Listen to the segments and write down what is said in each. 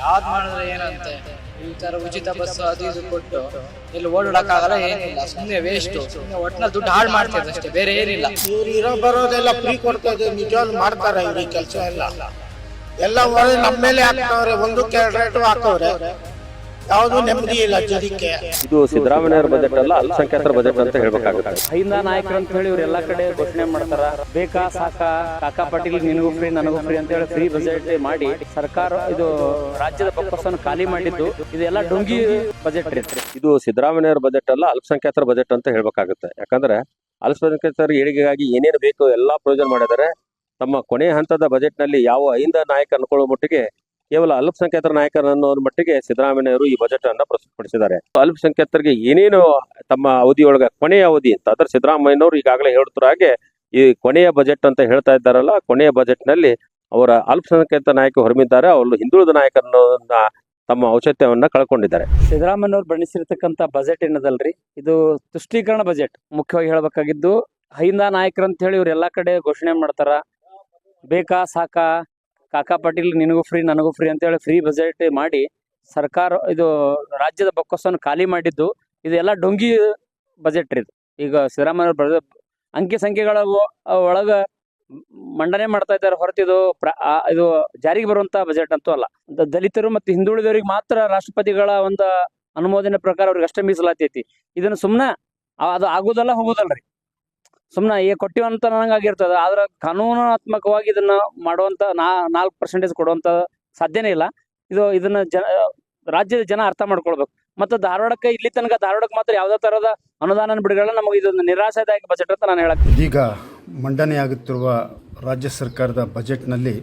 ಯಾವ್ದು ಮಾಡಿದ್ರೆ ಏನಂತೆ? ಈ ತರ ಉಚಿತ ಬಸ್ ಅದು ಇದು ಕೊಟ್ಟು ಇಲ್ಲಿ ಓಡಾಡಕ್ಕಾಗಲ್ಲ ಏನಿಲ್ಲ ಸುಮ್ಮನೆ ವೇಸ್ಟ್ ಒಟ್ಟಿನ ದುಡ್ಡು ಹಾಳು ಮಾಡ್ತಾರೆ ಅಷ್ಟೇ, ಬೇರೆ ಏನಿಲ್ಲ. ಇವ್ರು ಇರೋ ಬರೋದೆಲ್ಲ ಫ್ರೀ ಕೊಡ್ತಾ ಇದ್ದಾರೆ, ನಿಜವಾಗ್ಲು ಮಾಡ್ತಾರೆ ಇವ್ರಿಗೆ ಕೆಲಸ ಎಲ್ಲ. ಎಲ್ಲ ನಮ್ಮ ಮೇಲೆ ಹಾಕ್ತವ್ರೆ ಒಂದು ರೇಟು ಹಾಕವ್ರೆ. ಯಾವುದು ನೆಮ್ಮದಿ ಇಲ್ಲ ಜನಕ್ಕೆ ಇದು ಸಿದ್ದರಾಮಯ್ಯವ್ರ ಬಜೆಟ್ ಅಲ್ಲ ಅಲ್ಪಸಂಖ್ಯಾತರ ಬಜೆಟ್ ಅಂತ ಹೇಳ್ಬೇಕಾಗುತ್ತೆ. ಹೈಂದ ನಾಯಕರು ಅಂತ ಹೇಳಿ ಇವ್ರು ಎಲ್ಲಾ ಕಡೆ ಘೋಷಣೆ ಮಾಡ್ತಾರ. ಬೇಕಾ ಸಾಕ ಕಾಕಾ ಪಾಟೀಲ್ ನಿನಗೂ ಫ್ರೀ ನನಗೂ ಫ್ರೀ ಅಂತ ಹೇಳಿ ಫ್ರೀ ಬಜೆಟ್ ಮಾಡಿ ಸರ್ಕಾರ ಇದು ರಾಜ್ಯದ ಬೊಕ್ಕಸವನ್ನು ಖಾಲಿ ಮಾಡಿದ್ದು. ಇದೆಲ್ಲ ಡೊಂಗಿ ಬಜೆಟ್ ರೀ. ಇದು ಸಿದ್ದರಾಮಯ್ಯವ್ರ ಬಜೆಟ್ ಅಲ್ಲ ಅಲ್ಪಸಂಖ್ಯಾತರ ಬಜೆಟ್ ಅಂತ ಹೇಳ್ಬೇಕಾಗುತ್ತೆ. ಯಾಕಂದ್ರೆ ಅಲ್ಪಸಂಖ್ಯಾತರ ಏಳಿಗೆಗಾಗಿ ಏನೇನು ಬೇಕು ಎಲ್ಲಾ ಪ್ರಯೋಜನ ಮಾಡಿದರೆ ತಮ್ಮ ಕೊನೆ ಹಂತದ ಬಜೆಟ್ನಲ್ಲಿ ಯಾವ ಐಂದ ನಾಯಕ ಅನ್ಕೊಳ್ಳೋ ಮಟ್ಟಿಗೆ ಕೇವಲ ಅಲ್ಪಸಂಖ್ಯಾತರ ನಾಯಕರನ್ನು ಮಟ್ಟಿಗೆ ಸಿದ್ದರಾಮಯ್ಯವರು ಈ ಬಜೆಟ್ ಅನ್ನ ಪ್ರಸ್ತುತಪಡಿಸಿದ್ದಾರೆ. ಅಲ್ಪಸಂಖ್ಯಾತರಿಗೆ ಏನೇನು ತಮ್ಮ ಅವಧಿಯೊಳಗ ಕೊನೆಯ ಅವಧಿ ಅಂತ ಅಂದ್ರೆ ಸಿದ್ದರಾಮಯ್ಯನವರು ಈಗಾಗಲೇ ಹೇಳ್ತಿರೋ ಹಾಗೆ ಈ ಕೊನೆಯ ಬಜೆಟ್ ಅಂತ ಹೇಳ್ತಾ ಇದ್ದಾರಲ್ಲ, ಕೊನೆಯ ಬಜೆಟ್ನಲ್ಲಿ ಅವರ ಅಲ್ಪಸಂಖ್ಯಾತ ನಾಯಕ ಹೊರಮಿದ್ದಾರೆ ಅವರು ಹಿಂದುಳಿದ ನಾಯಕರನ್ನ ತಮ್ಮ ಔಚಿತ್ಯವನ್ನ ಕಳ್ಕೊಂಡಿದ್ದಾರೆ. ಸಿದ್ದರಾಮಯ್ಯವ್ರು ಬಣ್ಣಿಸಿರ್ತಕ್ಕಂಥ ಬಜೆಟ್ ಏನದಲ್ರಿ? ಇದು ತುಷ್ಟೀಕರಣ ಬಜೆಟ್. ಮುಖ್ಯವಾಗಿ ಹೇಳಬೇಕಾಗಿದ್ದು ಹೈಂದ ನಾಯಕರು ಅಂತ ಹೇಳಿ ಇವ್ರು ಎಲ್ಲಾ ಕಡೆ ಘೋಷಣೆ ಮಾಡ್ತಾರ. ಬೇಕಾ ಸಾಕ? ಕಾಕಾ ಪಾಟೀಲ್ ನಿನಗೂ ಫ್ರೀ ನನಗೂ ಫ್ರೀ ಅಂತ ಹೇಳಿ ಫ್ರೀ ಬಜೆಟ್ ಮಾಡಿ ಸರ್ಕಾರ ಇದು ರಾಜ್ಯದ ಬೊಕ್ಕಸವನ್ನು ಖಾಲಿ ಮಾಡಿದ್ದು ಇದೆಲ್ಲ ಡೊಂಗಿ ಬಜೆಟ್ ರೀ ಈಗ ಸಿದ್ದರಾಮಯ್ಯ ಅಂಕಿ ಸಂಖ್ಯೆಗಳ ಒಳಗ ಮಂಡನೆ ಮಾಡ್ತಾ ಇದ್ದಾರೆ ಹೊರತು ಇದು ಇದು ಜಾರಿಗೆ ಬರುವಂತ ಬಜೆಟ್ ಅಂತೂ ಅಲ್ಲ. ದಲಿತರು ಮತ್ತು ಹಿಂದುಳಿದವರಿಗೆ ಮಾತ್ರ ರಾಷ್ಟ್ರಪತಿಗಳ ಒಂದು ಅನುಮೋದನೆ ಪ್ರಕಾರ ಅವ್ರಿಗೆ ಅಷ್ಟೇ ಮೀಸಲಾತಿ ಐತಿ. ಇದನ್ನ ಸುಮ್ಮನೆ ಅದು ಆಗೋದಲ್ಲ ಹೋಗೋದಲ್ರಿ. ಸುಮ್ಮನೆ ಈ ಕೊಟ್ಟಿವಂತ ನನಗೆ ಆಗಿರ್ತದ, ಆದ್ರೆ ಕಾನೂನಾತ್ಮಕವಾಗಿ ಇದನ್ನ ಮಾಡುವಂತ ನಾಲ್ಕು ಪರ್ಸೆಂಟೇಜ್ ಕೊಡುವಂತ ಸಾಧ್ಯನೇ ಇಲ್ಲ. ಇದು, ಇದನ್ನ ಜನ ರಾಜ್ಯದ ಜನ ಅರ್ಥ ಮಾಡ್ಕೊಳ್ಬೇಕು. ಮತ್ತು ಧಾರವಾಡಕ್ಕೆ ಇಲ್ಲಿ ತನಕ ಧಾರವಾಡಕ್ಕೆ ಮಾತ್ರ ಯಾವುದೇ ತರಹದ ಅನುದಾನ ಬಿಡುಗಡೆ ನಮಗೆ ಇದೊಂದು ನಿರಾಶಾದಾಯಕ ಬಜೆಟ್ ಅಂತ ನಾನು ಹೇಳಕ್ ಇದೀಗ ಮಂಡನೆಯಾಗುತ್ತಿರುವ ರಾಜ್ಯ ಸರ್ಕಾರದ ಬಜೆಟ್ನಲ್ಲಿ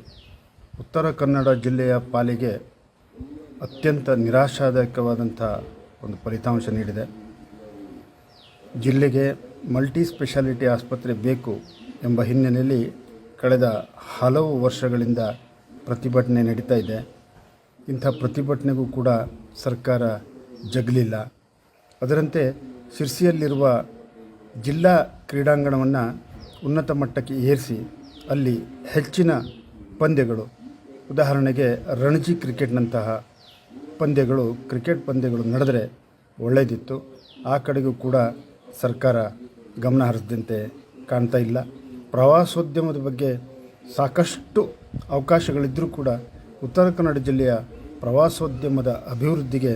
ಉತ್ತರ ಕನ್ನಡ ಜಿಲ್ಲೆಯ ಪಾಲಿಗೆ ಅತ್ಯಂತ ನಿರಾಶಾದಾಯಕವಾದಂಥ ಒಂದು ಫಲಿತಾಂಶ ನೀಡಿದೆ. ಜಿಲ್ಲೆಗೆ ಮಲ್ಟಿ ಸ್ಪೆಷಾಲಿಟಿ ಆಸ್ಪತ್ರೆ ಬೇಕು ಎಂಬ ಹಿನ್ನೆಲೆಯಲ್ಲಿ ಕಳೆದ ಹಲವು ವರ್ಷಗಳಿಂದ ಪ್ರತಿಭಟನೆ ನಡೀತಾ ಇದೆ. ಇಂಥ ಪ್ರತಿಭಟನೆಗೂ ಕೂಡ ಸರ್ಕಾರ ಜಗಲಿಲ್ಲ. ಅದರಂತೆ ಶಿರ್ಸಿಯಲ್ಲಿರುವ ಜಿಲ್ಲಾ ಕ್ರೀಡಾಂಗಣವನ್ನು ಉನ್ನತ ಮಟ್ಟಕ್ಕೆ ಏರಿಸಿ ಅಲ್ಲಿ ಹೆಚ್ಚಿನ ಪಂದ್ಯಗಳು. ಉದಾಹರಣೆಗೆ ರಣಜಿ ಕ್ರಿಕೆಟ್ನಂತಹ ಪಂದ್ಯಗಳು, ಕ್ರಿಕೆಟ್ ಪಂದ್ಯಗಳು ನಡೆದರೆ ಒಳ್ಳೆಯದಿತ್ತು ಆ ಕಡೆಗೂ ಕೂಡ ಸರ್ಕಾರ ಗಮನ ಹರಿಸಿದಂತೆ ಕಾಣ್ತಾ ಇಲ್ಲ. ಪ್ರವಾಸೋದ್ಯಮದ ಬಗ್ಗೆ ಸಾಕಷ್ಟು ಅವಕಾಶಗಳಿದ್ದರೂ ಕೂಡ ಉತ್ತರ ಕನ್ನಡ ಜಿಲ್ಲೆಯ ಪ್ರವಾಸೋದ್ಯಮದ ಅಭಿವೃದ್ಧಿಗೆ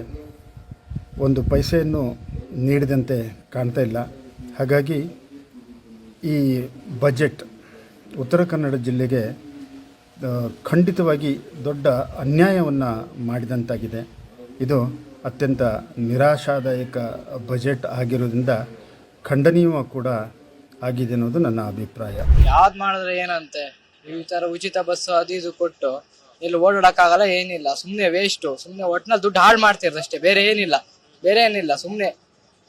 ಒಂದು ಪೈಸೆಯನ್ನು ನೀಡಿದಂತೆ ಕಾಣ್ತಾ ಇಲ್ಲ. ಹಾಗಾಗಿ ಈ ಬಜೆಟ್ ಉತ್ತರ ಕನ್ನಡ ಜಿಲ್ಲೆಗೆ ಖಂಡಿತವಾಗಿ ದೊಡ್ಡ ಅನ್ಯಾಯವನ್ನು ಮಾಡಿದಂತಾಗಿದೆ. ಇದು ಅತ್ಯಂತ ನಿರಾಶಾದಾಯಕ ಬಜೆಟ್ ಆಗಿರೋದ್ರಿಂದ ಖಂಡನೀಯ ಕೂಡ ಆಗಿದೆ ಅನ್ನೋದು ನನ್ನ ಅಭಿಪ್ರಾಯ. ಯಾವ್ದು ಮಾಡಿದ್ರೆ ಏನಂತೆ? ಈ ತರ ಉಚಿತ ಬಸ್ ಅದು ಇದು ಕೊಟ್ಟು ಇಲ್ಲಿ ಓಡಾಡೋಕ್ಕಾಗಲ್ಲ ಏನಿಲ್ಲ. ಸುಮ್ಮನೆ ವೇಸ್ಟ್ ಸುಮ್ಮನೆ ಒಟ್ನಲ್ಲಿ ದುಡ್ಡು ಹಾಳು ಮಾಡ್ತಿದ್ರು ಅಷ್ಟೇ. ಬೇರೆ ಏನಿಲ್ಲ. ಬೇರೆ ಏನಿಲ್ಲ. ಸುಮ್ಮನೆ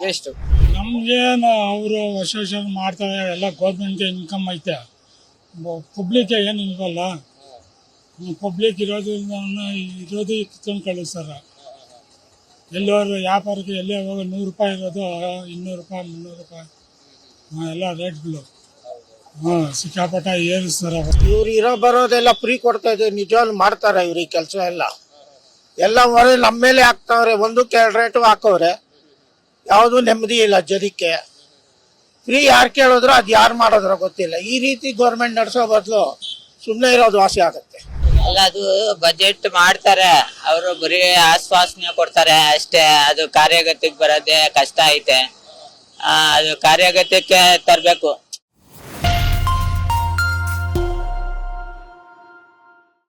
ವೇಸ್ಟ್ ನಮ್ಗೇನು ಅವರು ಹೊಸ ವರ್ಷ ಮಾಡ್ತಾರೆ ಎಲ್ಲ ಗೌರ್ಮೆಂಟ್ಗೆ ಇನ್ಕಮ್ ಐತೆ. ಪಬ್ಲಿಕ್ ಏನು ಇಲ್ವಲ್ಲ? ಪಬ್ಲಿಕ್ ಇರೋದ್ರಿಂದ ಇರೋದು ಕಿತ್ಕೊಂಡು ಕಳಿಸ್ತಾರ. ಎಲ್ಲೋರು ವ್ಯಾಪಾರಕ್ಕೆ ಎಲ್ಲೇ ಹೋಗಿ ನೂರು ರೂಪಾಯಿ ಇರೋದು ಇನ್ನೂರು ರೂಪಾಯಿ, ಮುನ್ನೂರು ರೂಪಾಯಿ. ಹಾಂ ಎಲ್ಲ ರೇಟ್ಗಳು ಹಾಂ, ಸಿಕ್ಕಾಪಟ್ಟ ಏರಿಸ್ತಾರೆ ಇವ್ರು ಇರೋ ಬರೋದೆಲ್ಲ ಫ್ರೀ ಕೊಡ್ತಾ ಇದೆ ನಿಜವಾಗ್ಲು ಮಾಡ್ತಾರೆ ಇವ್ರಿಗೆ ಕೆಲಸ ಎಲ್ಲ. ಎಲ್ಲ ಒಳ್ಳೆ ನಮ್ಮ ಮೇಲೆ ಹಾಕ್ತವ್ರೆ. ಒಂದು ರೇಟು ಹಾಕವ್ರೆ. ಯಾವುದು ನೆಮ್ಮದಿ ಇಲ್ಲ ಜನಕ್ಕೆ ಫ್ರೀ ಯಾರು ಕೇಳಿದ್ರು ಅದು ಯಾರು ಮಾಡೋದ್ರ ಗೊತ್ತಿಲ್ಲ. ಈ ರೀತಿ ಗೌರ್ಮೆಂಟ್ ನಡೆಸೋ ಬದಲು ಸುಮ್ಮನೆ ಇರೋದು ವಾಸಿ ಆಗುತ್ತೆ. ಅಲ್ಲ ಅದು ಬಜೆಟ್ ಮಾಡ್ತಾರೆ. ಅವರು ಬರೀ ಆಶ್ವಾಸನೆ ಕೊಡ್ತಾರೆ. ಅಷ್ಟೇ ಅದು ಕಾರ್ಯಗತಿಗೆ ಬರೋದೇ ಕಷ್ಟ ಐತೆ. ಆ, ಅದು ಕಾರ್ಯಗತಕ್ಕೆ ತರಬೇಕು.